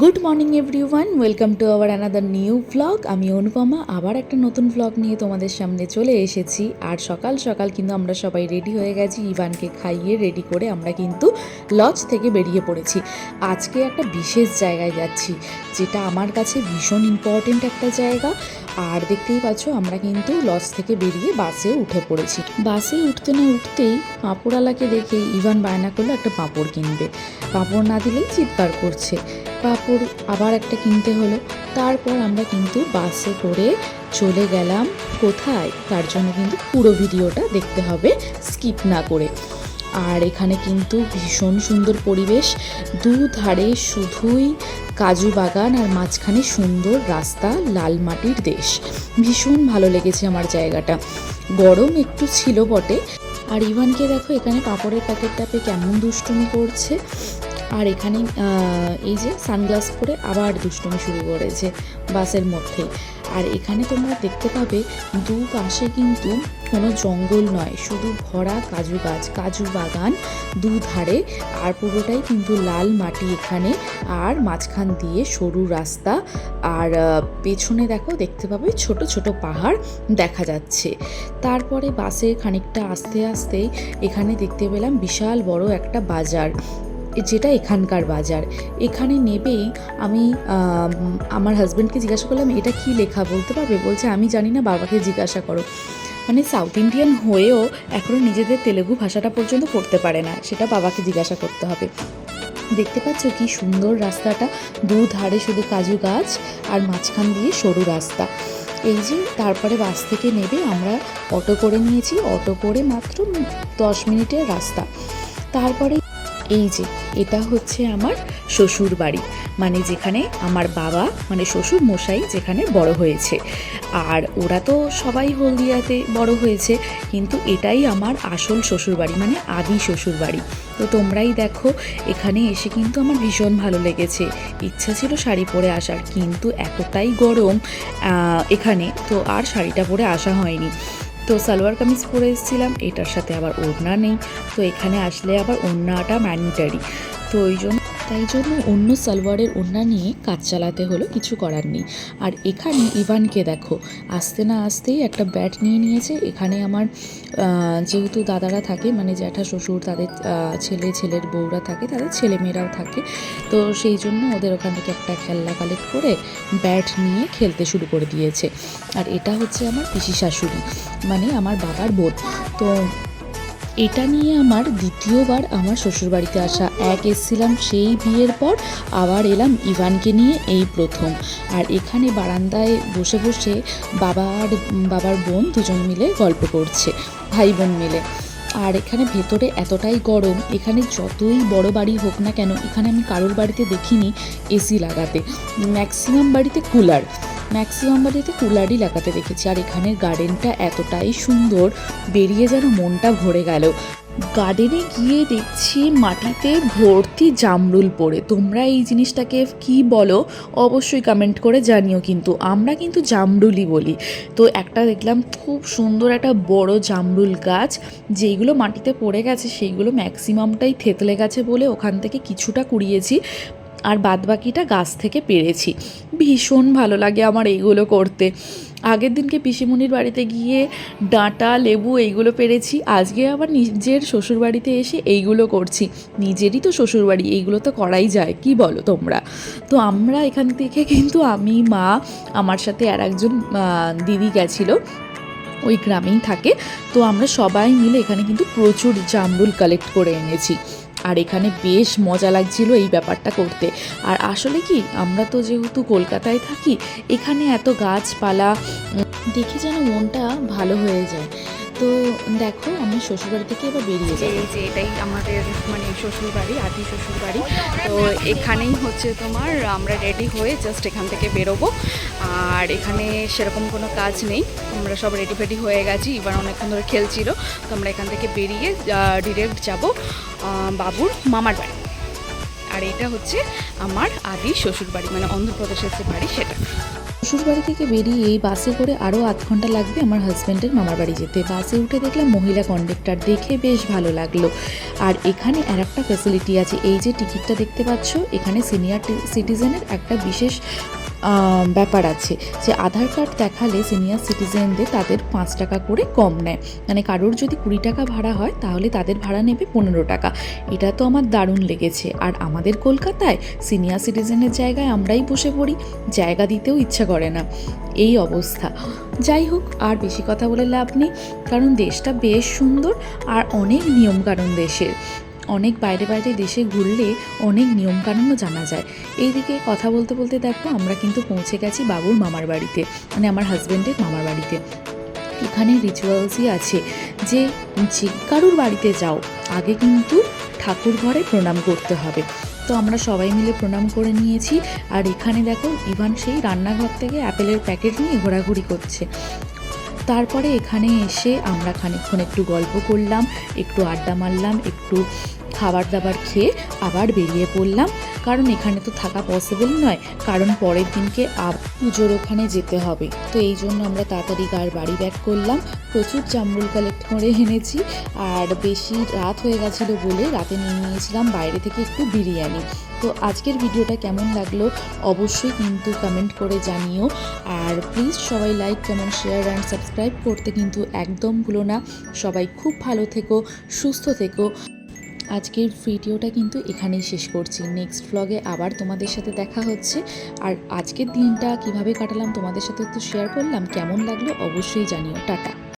Good morning everyone welcome to our another new vlog আমি অনুপমা। আবার একটা নতুন ভ্লগ নিয়ে তোমাদের সামনে চলে এসেছি। আর সকাল সকাল কিন্তু আমরা সবাই রেডি হয়ে গেছি। ইভানকে খাইয়ে রেডি করে আমরা কিন্তু লজ থেকে বেরিয়ে পড়েছি। আজকে একটা বিশেষ জায়গায় যাচ্ছি, যেটা আমার কাছে ভীষণ ইম্পর্টেন্ট একটা জায়গা। আর দেখতেই পাচ্ছ, আমরা কিন্তু লজ থেকে বেরিয়ে বাসে উঠে পড়েছি। বাসে উঠতে না উঠতেই পাঁপড়ালাকে দেখে ইভান বায়না করল একটা পাঁপড় কিনবে। পাঁপড় না দিলেই চিৎকার করছে। পাঁপড় আবার একটা কিনতে হলো। তারপর আমরা কিন্তু বাসে করে চলে গেলাম। কোথায়? তার জন্য কিন্তু পুরো ভিডিওটা দেখতে হবে। স্কিপ না করে। আর এখানে কিন্তু ভীষণ সুন্দর পরিবেশ। দুধারে শুধুই কাজু বাগান আর মাঝখানে সুন্দর রাস্তা, লাল মাটির দেশ। ভীষণ ভালো লেগেছে আমার জায়গাটা। গরম একটু ছিল বটে। আর ইভানকে দেখো, এখানে পাঁপড়ের প্যাকেটটা পেয়ে কেমন দুষ্টুমি করছে। আর এখানে এই যে সানগ্লাস পরে আবার দুষ্টুমি শুরু করেছে বাসের মধ্যে। আর এখানে তোমরা দেখতে পাবে দু পাশে কিন্তু কোনো জঙ্গল নয়, শুধু ভরা কাজু গাছ, কাজু বাগান দুধারে, আর পুরোটাই কিন্তু লাল মাটি এখানে। আর মাঝখান দিয়ে সরু রাস্তা, আর পেছনে দেখো দেখতে পাবে ছোট ছোট পাহাড় দেখা যাচ্ছে। তারপরে বাসে খানিকটা আস্তে আস্তে এখানে দেখতে পেলাম বিশাল বড় একটা বাজার। যেটা এখানকার বাজার। এখানে নেবেই আমি আমার হাজব্যান্ডকে জিজ্ঞাসা করলাম, এটা কি লেখা? বলতে পারবে? বলছে, আমি জানি না, বাবাকে জিজ্ঞাসা করো। মানে সাউথ ইন্ডিয়ান হয়েও এখনও নিজেদের তেলেগু ভাষাটা পর্যন্ত পড়তে পারে না, সেটা বাবাকে জিজ্ঞাসা করতে হবে। দেখতে পাচ্ছ কি সুন্দর রাস্তাটা, দুধারে শুধু কাজু গাছ আর মাঝখান দিয়ে সরু রাস্তা। এই যে তারপরে বাস থেকে নেবে, আমরা অটো করে নিয়েছি, অটো করে মাত্র দশ মিনিটের রাস্তা। তারপরে এই যে, এটা হচ্ছে আমার শ্বশুর বাড়ি। মানে যেখানে আমার বাবা মানে শ্বশুর মশাই যেখানে বড় হয়েছে। আর ওরা তো সবাই হলদিয়াতে বড় হয়েছে, কিন্তু এটাই আমার আসল শ্বশুর বাড়ি মানে আদি শ্বশুর বাড়ি। তো তোমরাই দেখো, এখানে এসে কিন্তু আমার ভীষণ ভালো লেগেছে। ইচ্ছা ছিল শাড়ি পরে আসার, কিন্তু এতটাই গরম এখানে, তো আর শাড়িটা পরে আসা হয়নি। তো সালোয়ার কামিজ পরে এসেছিলাম, এটার সাথে আবার ওড়না নেই, তো এখানে আসলে আবার ওড়নাটা ম্যান্ডেটারি তো ওই জন্য তাই জন্য অন্য সালোয়ারের ওড়না নিয়ে কাজ চালাতে হলো কিছু করার নেই। আর এখানে ইভানকে দেখো, আসতে না আসতেই একটা ব্যাট নিয়ে নিয়েছে। এখানে আমার যেহেতু দাদারা থাকে মানে জ্যাঠা শ্বশুর, তাদের ছেলে, ছেলের বউরা থাকে, তাদের ছেলেমেয়েরাও থাকে। তো সেই জন্য ওদের ওখান থেকে একটা খেলনা কালেক্ট করে ব্যাট নিয়ে খেলতে শুরু করে দিয়েছে। আর এটা হচ্ছে আমার পিসি শাশুড়ি মানে আমার বাবার বোন। তো এটা নিয়ে আমার দ্বিতীয়বার আমার শ্বশুরবাড়িতে আসা এক এসছিলাম সেই বিয়ের পর আবার এলাম ইভানকে নিয়ে এই প্রথম। আর এখানে বারান্দায় বসে বসে বাবার বাবার বোন দুজন মিলে গল্প করছে, ভাই বোন মিলে। আর এখানে ভেতরে এতটাই গরম, এখানে যতই বড় বাড়ি হোক না কেন, এখানে আমি কারোর বাড়িতে দেখিনি এসি লাগাতে। ম্যাক্সিমাম বাড়িতে কুলার। ম্যাক্সিমাম বাড়িতে কুলারই লাগাতে দেখেছি, আর এখানের গার্ডেনটা এতটাই সুন্দর, বেরিয়ে যেন মনটা ভরে গেল। গার্ডেনে গিয়ে দেখছি মাটিতে ভর্তি জামরুল পড়ে। তোমরা এই জিনিসটাকে কি বলো, অবশ্যই কমেন্ট করে জানিও কিন্তু। আমরা কিন্তু জামরুলই বলি। তো একটা দেখলাম খুব সুন্দর একটা বড় জামরুল গাছ, যেইগুলো মাটিতে পড়ে গেছে, সেইগুলো ম্যাক্সিমামটাই থেতলে গেছে বলে ওখান থেকে কিছুটা কুড়িয়েছি। আর বাদবাকিটা গাছ থেকে পেরেছি। ভীষণ ভালো লাগে আমার এইগুলো করতে। আগের দিনকে পিসিমুনির বাড়িতে গিয়ে ডাঁটা, লেবু এইগুলো পেরেছি। আজকে আবার নিজের শ্বশুরবাড়িতে এসে এইগুলো করছি। নিজেরই তো শ্বশুরবাড়ি, এইগুলো তো করাই যায়, কি বলো তোমরা? তো আমরা এখান থেকে কিন্তু আমি, মা, আমার সাথে আর একজন দিদি গেছিল। ওই গ্রামেই থাকে। তো আমরা সবাই মিলে এখানে কিন্তু প্রচুর জামরুল কালেক্ট করে এনেছি। আর এখানে বেশ মজা লাগছিল এই ব্যাপারটা করতে। আর আসলে কি, আমরা তো যেহেতু কলকাতায় থাকি, এখানে এত গাছপালা দেখি যেন মনটা ভালো হয়ে যায়। তো দেখো আমি শ্বশুরবাড়ি থেকে এবার বেরিয়ে যাই এই যে এটাই আমাদের মানে শ্বশুরবাড়ি আদি শ্বশুরবাড়ি। তো এখানেই হচ্ছে তোমার আমরা রেডি হয়ে জাস্ট এখান থেকে বেরোবো। আর এখানে সেরকম কোনো কাজ নেই। আমরা সব রেডি ফেডি হয়ে গেছি এবার অনেকক্ষণ ধরে খেলছিল। তো আমরা এখান থেকে বেরিয়ে ডিরেক্ট যাব বাবুর মামার বাড়ি। আর এটা হচ্ছে আমার আদি শ্বশুর বাড়ি মানে অন্ধ্রপ্রদেশের যে বাড়ি সেটা। শ্বশুরবাড়ি থেকে বেরিয়ে এই বাসে করে আরও আধ ঘণ্টা লাগবে আমার হাজব্যান্ডের মামার বাড়ি যেতে। বাসে উঠে দেখলাম মহিলা কন্ডাক্টর দেখে বেশ ভালো লাগল। আর এখানে আর একটা ফ্যাসিলিটি আছে, এই যে টিকিটটা দেখতে পাচ্ছ, এখানে সিনিয়র সিটিজেনের একটা বিশেষ ব্যাপার আছে যে আধার কার্ড দেখালে সিনিয়র সিটিজেনদের তাদের পাঁচ টাকা করে কম নেয়। মানে কারোর যদি কুড়ি টাকা ভাড়া হয়, তাহলে তাদের ভাড়া নেবে পনেরো টাকা। এটা তো আমার দারুণ লেগেছে। আর আমাদের কলকাতায় সিনিয়র সিটিজেনের জায়গায় আমরাই বসে পড়ি, জায়গা দিতেও ইচ্ছা করে না। এই অবস্থা। যাই হোক, আর বেশি কথা বলে লাভ নেই, কারণ দেশটা বেশ সুন্দর আর অনেক নিয়মকানুন দেশের। অনেক বাইরে বাইরে দেশে ঘুরলে অনেক নিয়মকানুনও জানা যায়। এইদিকে কথা বলতে বলতে দেখো, আমরা কিন্তু পৌঁছে গেছি বাবুর মামার বাড়িতে মানে আমার হাজব্যান্ডের মামার বাড়িতে। এখানে রিচুয়ালসই আছে যে যে কারুর বাড়িতে যাও, আগে কিন্তু ঠাকুর ঘরে প্রণাম করতে হবে। তো আমরা সবাই মিলে প্রণাম করে নিয়েছি। আর এখানে দেখো, ইভান সেই রান্নাঘর থেকে অ্যাপেলের প্যাকেট নিয়ে ঘোরাঘুরি করছে। তারপরে এখানে এসে আমরা খানিকক্ষণ একটু গল্প করলাম একটু আড্ডা মারলাম একটু খাবার দাবার খেয়ে আবার বেরিয়ে পড়লাম। কারণ এখানে তো থাকা পসিবল নয়, কারণ পরের দিনকে আব পুজোর ওখানে যেতে হবে। তো এই জন্য আমরা তাড়াতাড়ি গার বাড়ি ব্যাক করলাম। প্রচুর চামড়ুল কালেক্ট করে এনেছি। আর বেশি রাত হয়ে গেছিল বলে রাতে নিয়ে নিয়েছিলাম বাইরে থেকে একটু বিরিয়ানি। তো আজকের ভিডিওটা কেমন লাগল অবশ্যই কিন্তু কমেন্ট করে জানিও। আর প্লিজ সবাই like comment share and subscribe করতে কিন্তু একদম ভুলো না। সবাই খুব ভালো থেকো, সুস্থ থেকো। আজকের ভিডিওটা কিন্তু এখানেই শেষ করছি। নেক্সট ব্লগে আবার তোমাদের সাথে দেখা হচ্ছে। আর আজকের দিনটা কীভাবে কাটালাম তোমাদের সাথে তো শেয়ার করলাম। কেমন লাগল অবশ্যই জানিও। টাটা।